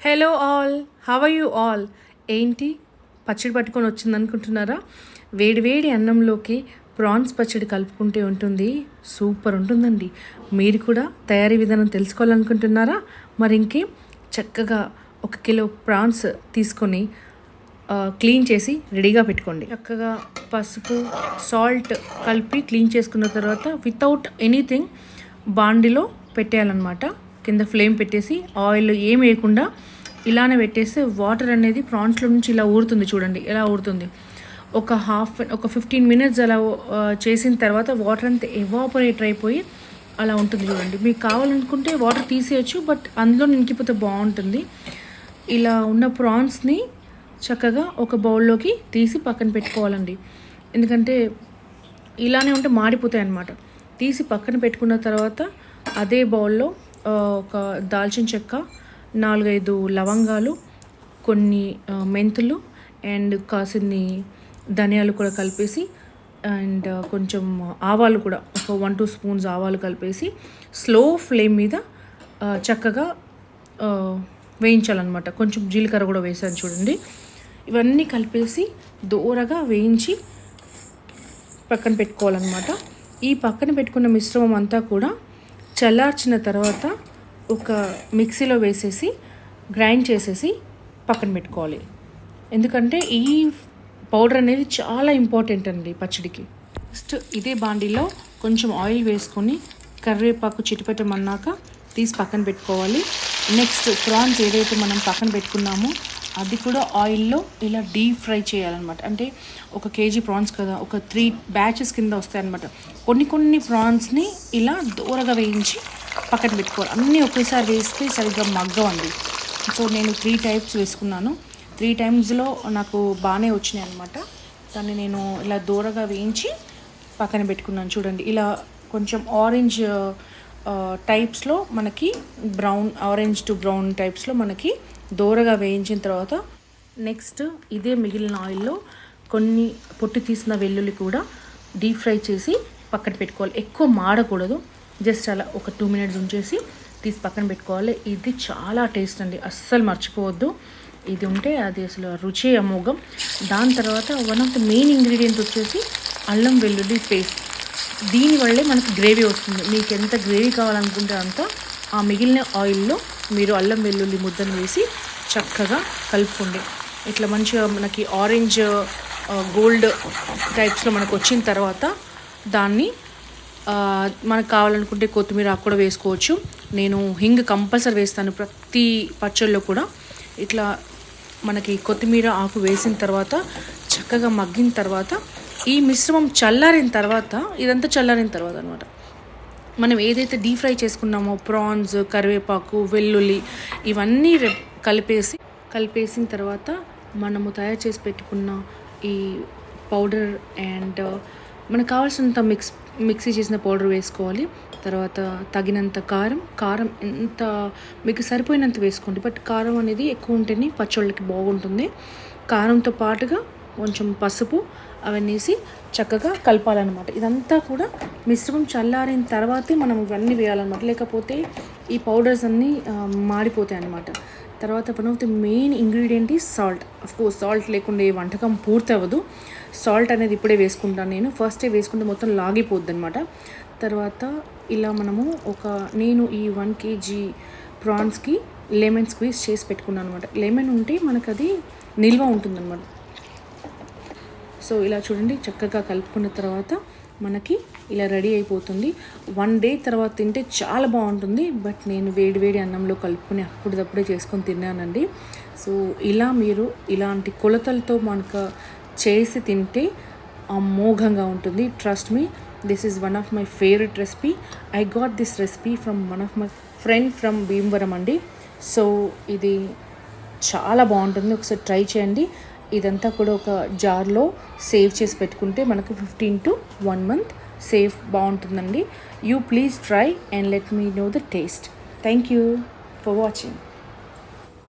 Hello all how you all ఏంటి? పచ్చడి పట్టుకొని వచ్చింది అనుకుంటున్నారా వేడివేడి అన్నంలోకి ప్రాన్స్ పచ్చడి కలుపుకుంటే ఉంటుంది. సూపర్ ఉంటుందండి. మీరు కూడా తయారీ విధానం తెలుసుకోవాలనుకుంటున్నారా? మరి ఇంకే? చక్కగా ఒక కిలో ప్రాన్స్ తీసుకొని క్లీన్ చేసి రెడీగా పెట్టుకోండి. చక్కగా పసుపు సాల్ట్ కలిపి క్లీన్ చేసుకున్న తర్వాత వితౌట్ ఎనీథింగ్ బాండిలో పెట్టేయాలన్నమాట. కింద ఫ్లేమ్ పెట్టేసి ఆయిల్ ఏం వేయకుండా ఇలానే పెట్టేస్తే వాటర్ అనేది ప్రాన్స్లో నుంచి ఇలా ఊరుతుంది చూడండి ఎలా ఊరుతుంది. ఒక హాఫ్ ఒక ఫిఫ్టీన్ మినిట్స్ అలా చేసిన తర్వాత వాటర్ అంతా ఎవాపరేటర్ అయిపోయి అలా ఉంటుంది చూడండి. మీకు కావాలనుకుంటే వాటర్ తీసేయచ్చు బట్ అందులో నింకిపోతే బాగుంటుంది. ఇలా ఉన్న ప్రాన్స్ని చక్కగా ఒక బౌల్లోకి తీసి పక్కన పెట్టుకోవాలండి. ఎందుకంటే ఇలానే ఉంటే మాడిపోతాయి అన్నమాట తీసి పక్కన పెట్టుకున్న తర్వాత అదే బౌల్లో ఒక దాల్చిన చెక్క నాలుగైదు లవంగాలు కొన్ని మెంతులు అండ్ కాసిన్ని ధనియాలు కూడా కలిపేసి అండ్ కొంచెం ఆవాలు కూడా ఒక వన్ టూ స్పూన్స్ ఆవాలు కలిపేసి స్లో ఫ్లేమ్ మీద చక్కగా వేయించాలన్నమాట. కొంచెం జీలకర్ర కూడా వేసాను చూడండి. ఇవన్నీ కలిపేసి దూరగా వేయించి పక్కన పెట్టుకోవాలన్నమాట. ఈ పక్కన పెట్టుకున్న మిశ్రమం అంతా కూడా చల్లార్చిన తర్వాత ఒక మిక్సీలో వేసేసి గ్రైండ్ చేసేసి పక్కన పెట్టుకోవాలి. ఎందుకంటే ఈ పౌడర్ అనేది చాలా ఇంపార్టెంట్ అండి పచ్చడికి. నెక్స్ట్ ఇదే బాండీలో కొంచెం ఆయిల్ వేసుకొని కరివేపాకు చిటిపెట్టమన్నాక తీసి పక్కన పెట్టుకోవాలి. నెక్స్ట్ ప్రాన్స్ ఏదైతే మనం పక్కన పెట్టుకున్నామో అది కూడా ఆయిల్లో ఇలా డీప్ ఫ్రై చేయాలన్నమాట. అంటే ఒక కేజీ ప్రాన్స్ కదా ఒక త్రీ బ్యాచెస్ కింద వస్తాయి అనమాట కొన్ని కొన్ని ప్రాన్స్ని ఇలా దూరగా వేయించి పక్కన పెట్టుకోవాలి. అన్నీ ఒకేసారి వేస్తే సరిగ్గా మగ్గవండి సో నేను త్రీ టైప్స్ వేసుకున్నాను. త్రీ టైమ్స్లో నాకు బాగానే వచ్చినాయి అనమాట దాన్ని నేను ఇలా దూరగా వేయించి పక్కన పెట్టుకున్నాను. చూడండి ఇలా కొంచెం ఆరెంజ్ టైప్స్లో మనకి బ్రౌన్ ఆరెంజ్ టు బ్రౌన్ టైప్స్లో మనకి దూరగా వేయించిన తర్వాత నెక్స్ట్ ఇదే మిగిలిన ఆయిల్లో కొన్ని పొట్టు తీసిన వెల్లుల్లి కూడా డీప్ ఫ్రై చేసి పక్కన పెట్టుకోవాలి. ఎక్కువ మాడకూడదు. జస్ట్ అలా ఒక టూ మినిట్స్ ఉంచేసి తీసి పక్కన పెట్టుకోవాలి. ఇది చాలా టేస్ట్ అండి. అస్సలు మర్చిపోవద్దు. ఇది ఉంటే అది అసలు రుచి అమోఘం. దాని తర్వాత one of the main ingredient వచ్చేసి అల్లం వెల్లుల్లి పేస్ట్. దీనివల్లే మనకి గ్రేవీ వస్తుంది. మీకు ఎంత గ్రేవీ కావాలనుకుంటే అంత ఆ మిగిలిన ఆయిల్లో మీరు అల్లం వెల్లుల్లి ముద్దను వేసి చక్కగా కలుపుకోండి. ఇట్లా మంచిగా మనకి ఆరెంజ్ గోల్డ్ టైప్స్లో మనకు వచ్చిన తర్వాత దాన్ని మనకు కావాలనుకుంటే కొత్తిమీర ఆకు కూడా వేసుకోవచ్చు. నేను హింగ్ కంపల్సరీ వేస్తాను. ప్రతి పచ్చళ్ళలో కూడా ఇట్లా మనకి కొత్తిమీర ఆకు వేసిన తర్వాత చక్కగా మగ్గిన తర్వాత ఈ మిశ్రమం చల్లారిన తర్వాత ఇదంతా చల్లారిన తర్వాత అనమాట మనం ఏదైతే డీప్ ఫ్రై చేసుకున్నామో ప్రాన్స్ కరివేపాకు వెల్లుల్లి ఇవన్నీ కలిపేసి కలిపేసిన తర్వాత మనము తయారు చేసి పెట్టుకున్న ఈ పౌడర్ అండ్ మనకు కావాల్సినంత మిక్స్ మిక్సీ చేసిన పౌడర్ వేసుకోవాలి. తర్వాత తగినంత కారం కారం ఎంత మీకు సరిపోయినంత వేసుకోండి. బట్ కారం అనేది ఎక్కువ ఉంటేనే పచ్చళ్ళకి బాగుంటుంది. కారంతో పాటుగా కొంచెం పసుపు అవన్నీ వేసి చక్కగా కలపాలన్నమాట. ఇదంతా కూడా మిశ్రమం చల్లారిన తర్వాతే మనం ఇవన్నీ వేయాలన్నమాట. లేకపోతే ఈ పౌడర్స్ అన్నీ మాడిపోతాయి అన్నమాట. తర్వాత one of the main ingredient ఈ సాల్ట్. కోర్స్ సాల్ట్ లేకుండా ఈ వంటకం పూర్తి అవ్వదు సాల్ట్ అనేది ఇప్పుడే వేసుకుంటాను నేను. ఫస్టే వేసుకుంటే మొత్తం లాగిపోద్ది అనమాట తర్వాత ఇలా మనము ఒక నేను ఈ వన్ కేజీ ప్రాన్స్కి లెమన్ స్క్వీజ్ చేసి పెట్టుకున్నాను అనమాట లెమన్ ఉంటే మనకు అది నిల్వ ఉంటుందన్నమాట. సో ఇలా చూడండి చక్కగా కలుపుకున్న తర్వాత మనకి ఇలా రెడీ అయిపోతుంది. వన్ డే తర్వాత తింటే చాలా బాగుంటుంది. బట్ నేను వేడి వేడి అన్నంలో కలుపుకొని అప్పుడప్పుడే చేసుకొని తిన్నానండి. సో ఇలా మీరు ఇలాంటి కొలతలతో మనకు చేసి తింటే అమోఘంగా ఉంటుంది. Trust me this is one of my favourite recipe I got this recipe from one of my friend from Bhimavaram అండి. సో ఇది చాలా బాగుంటుంది. ఒకసారి ట్రై చేయండి. ఇదంతా కూడా ఒక జార్లో సేవ్ చేసి పెట్టుకుంటే మనకు fifteen to one month safe బాగుంటుందండి. You please try and let me know the taste thank you for watching